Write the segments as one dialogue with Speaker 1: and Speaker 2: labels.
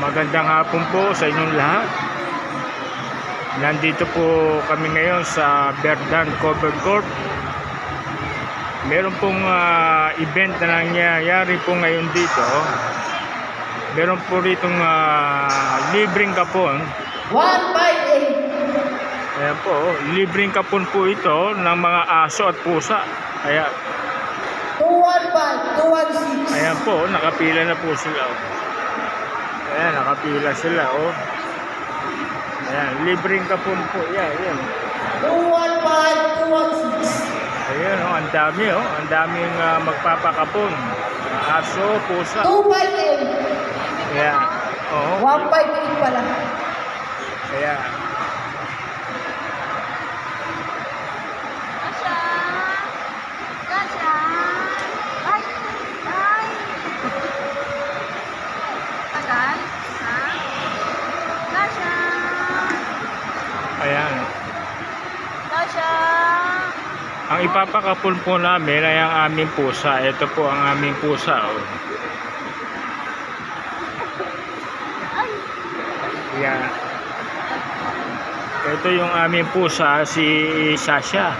Speaker 1: Magandang hapon po sa inyong lahat. Nandito po kami ngayon sa Berdan Cover Court. Meron pong ah, event na nangyayari po ngayon dito. Meron po ritong ah, libreng kapon.
Speaker 2: 158.
Speaker 1: Ayan po, libreng kapon po ito ng mga aso at pusa. Kaya,
Speaker 2: 215. 216.
Speaker 1: ayan po, nakapila na po sila. Oh. Ayan, nakapila sila. Oh. Ayan, libreng kapon po. Ayan, ayan.
Speaker 2: 215. 216.
Speaker 1: Ayan, oh, ang dami, oh. Ang daming ah, magpapakapon. Aso, pusa.
Speaker 2: 258.
Speaker 1: Ayan. Oo.
Speaker 2: 158 pala.
Speaker 1: Kaya,
Speaker 3: Kasha! Kasha! Ay! Ay! Tagal? Ha? Kasha!
Speaker 1: ayan.
Speaker 3: Kasha!
Speaker 1: Ang ipapakapon po namin ay ang aming pusa. Ito po ang aming pusa. Oh. Ayan. Ito yung aming pusa, si Sasha.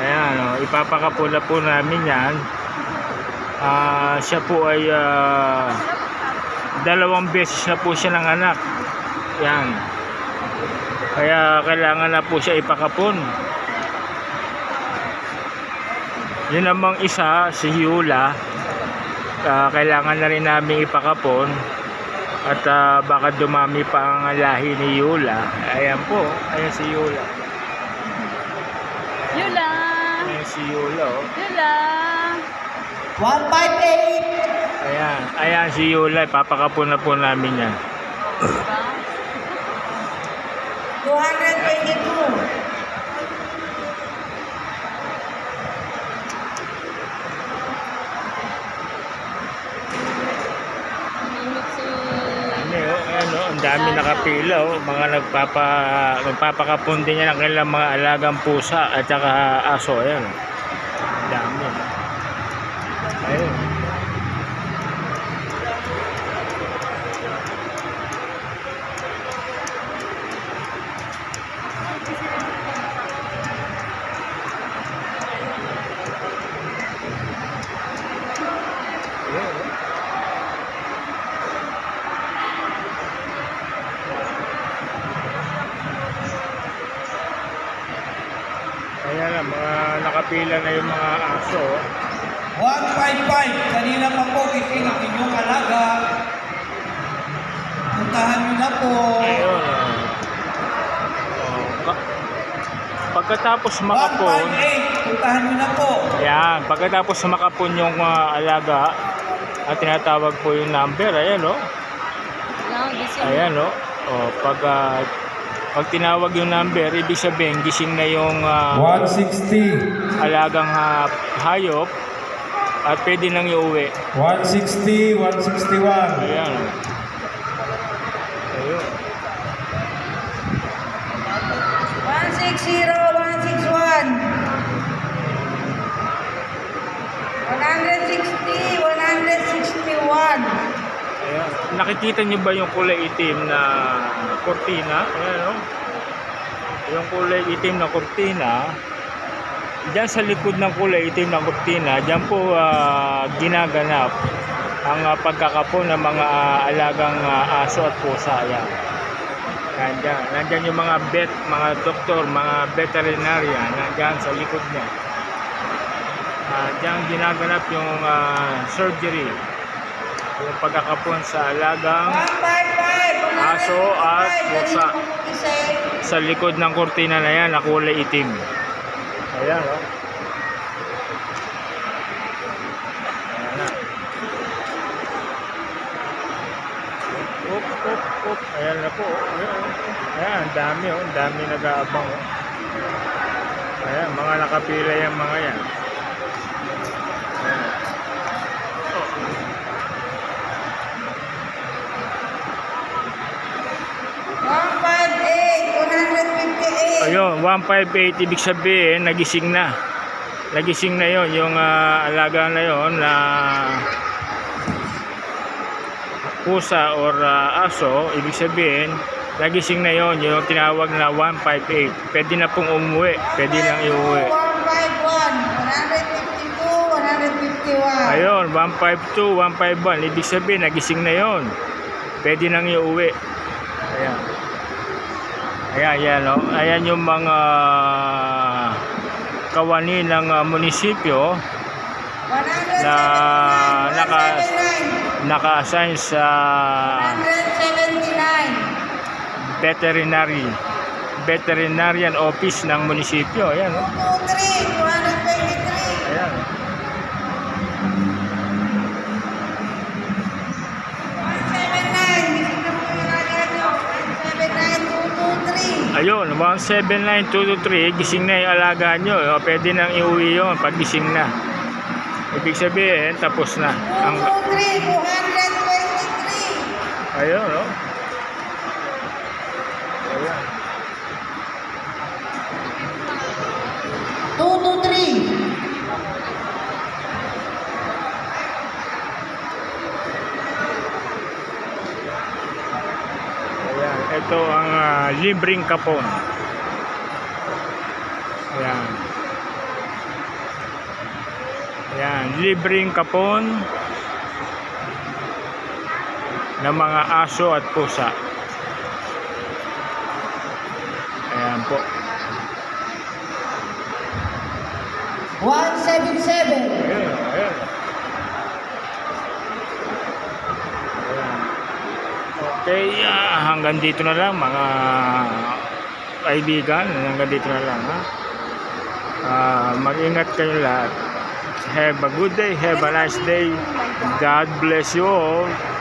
Speaker 1: Ayan, oh, ipapakapon na po namin yan. Ah, siya po ay ah, dalawang beses na po siya ng anak. Yan. Kaya kailangan na po siya ipakapon. Yun namang isa, si Hiyula, ah, kailangan na rin namin ipakapon at ah, baka dumami pa ang lahi ni Yula. Ayan po, ayan si Yula.
Speaker 3: Yula!
Speaker 1: Ayan si Yula. Oh.
Speaker 3: Yula!
Speaker 2: 158.
Speaker 1: Ayan, ayan si Yula. Ipapakapon na po namin yan.
Speaker 3: Diba?
Speaker 2: 222.
Speaker 3: Minit si...
Speaker 1: Ano, oh, ayan, oh, ang dami nakapila. Oh. Mga nagpapa, nagpapakapon din yan ng kanilang mga alagang pusa at saka aso. Ayan. oh. Dami. Ayun, Ayan na, mga nakapila na yung mga aso. oh.
Speaker 4: 155. Kanina pa po gising ang inyong alaga. Puntahan nyo na po.
Speaker 1: Ayun. oh. Oh, ka- Pagkatapos makapon,
Speaker 4: 158. Puntahan nyo na po.
Speaker 1: ayan, pagkatapos makapon yung ah, alaga, at tinatawag po yung number, ayan o.
Speaker 3: Gising.
Speaker 1: Ayan o. Oh, pag, ah, pag tinawag yung number, ibig sabihin, gising na yung ah,
Speaker 4: 160.
Speaker 1: alagang ah, hayop at pwede nang iuwi.
Speaker 4: 160. 161.
Speaker 1: Ayan. oh. Ayun.
Speaker 2: 160. 161. 160. 161.
Speaker 1: Ayan. Nakikita niyo ba yung kulay itim na kortina? Ayan, no? Yung kulay itim na kortina, diyan sa likod ng kulay itim na kortina, diyan po ah, ginaganap ang ah, pagkakapon ng mga ah, alagang ah, aso at pusa. Ayan. Nandyan, nandyan yung mga vet, mga doktor, mga veterinarian, nandyan sa likod niya. Ah, diyan ginaganap yung ah, surgery yung pagkakapon sa alagang
Speaker 2: 155.
Speaker 1: Aso at pusa. sa likod ng kortina na yan na kulay itim. Ayan, oh. Ayan na. Up, up, up. Ayan na po. oh. Oh. Ayan, ang dami, oh. Ang dami nag-aabang, oh. Ayan, mga nakapila yung mga yan. Ayan. Oh. Ayun, 158 ibig sabihin nagising na. Nagising na 'yon yung ah, alaga na 'yon na pusa or ah, aso, ibig sabihin, nagising na yon yung tinawag na 158. Pwede na pong umuwi, pwede nang iuwi.
Speaker 2: 151, 152, 151.
Speaker 1: Ayun, 152, 151. Ibig sabihin, nagising na yon. Pwede nang iuwi. Ayan. Ayan, ayan, no? ayan yung mga kawani ng ah, munisipyo
Speaker 2: 179,
Speaker 1: na naka-
Speaker 2: 179,
Speaker 1: naka-assign sa
Speaker 2: 179,
Speaker 1: veterinary veterinarian office ng munisipyo. Ayan, no?
Speaker 2: 17923 gising na yung
Speaker 1: alaga nyo. O, pwede nang iuwi yun pag gising na. Ibig sabihin tapos na. Ang... ayun o no? ayun
Speaker 2: 223
Speaker 1: ito ang uh, libreng kapon. Libreng kapon ng mga aso at pusa. Ayan po.
Speaker 2: 177.
Speaker 1: Ayan, ayan. Okay, ah, hanggang dito na lang mga kaibigan. Hanggang dito na lang. Ha? Ah, mag-ingat kayo lahat. Have a good day. Have a nice day. God bless you all.